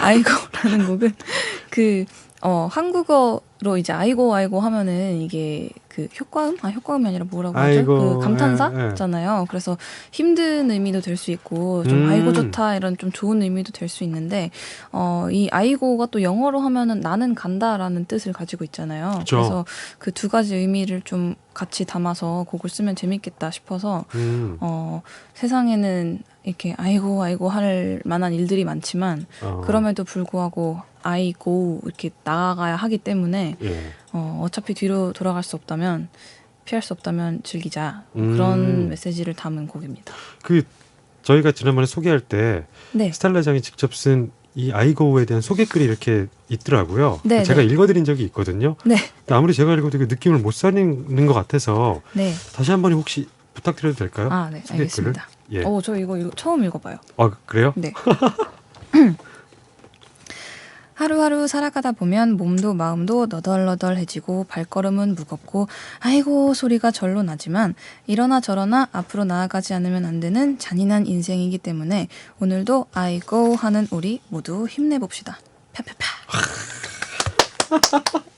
아이고라는 곡은 그 어, 한국어로 이제 아이고 아이고 하면은 이게 그 효과음 아 효과음이 아니라 뭐라고 하죠? 그 예, 예. 감탄사잖아요. 그래서 힘든 의미도 될 수 있고 좀 음. 아이고 좋다 이런 좀 좋은 의미도 될 수 있는데 어, 이 아이고가 또 영어로 하면은 나는 간다라는 뜻을 가지고 있잖아요. 그쵸. 그래서 그 두 가지 의미를 좀 같이 담아서 곡을 쓰면 재밌겠다 싶어서 음. 어, 세상에는 이렇게 아이고 아이고 할 만한 일들이 많지만 어. 그럼에도 불구하고 아이고 이렇게 나아가야 하기 때문에 예. 어, 어차피 뒤로 돌아갈 수 없다면 피할 수 없다면 즐기자 음. 그런 메시지를 담은 곡입니다. 그 저희가 지난번에 소개할 때 네, 스텔라장이 직접 쓴 이 아이고에 대한 소개글이 이렇게 있더라고요. 네, 제가 네. 읽어드린 적이 있거든요. 네, 아무리 제가 읽어도 그 느낌을 못 살리는 것 같아서 네. 다시 한번 혹시 부탁드려도 될까요? 아, 네, 소개글을? 알겠습니다. 예. 어, 저 이거, 이거 처음 읽어봐요. 아 그래요? 네. 하루하루 살아가다 보면 몸도 마음도 너덜너덜해지고 발걸음은 무겁고 아이고 소리가 절로 나지만 이러나 저러나 앞으로 나아가지 않으면 안 되는 잔인한 인생이기 때문에 오늘도 아이고 하는 우리 모두 힘내봅시다. 펴펴펴.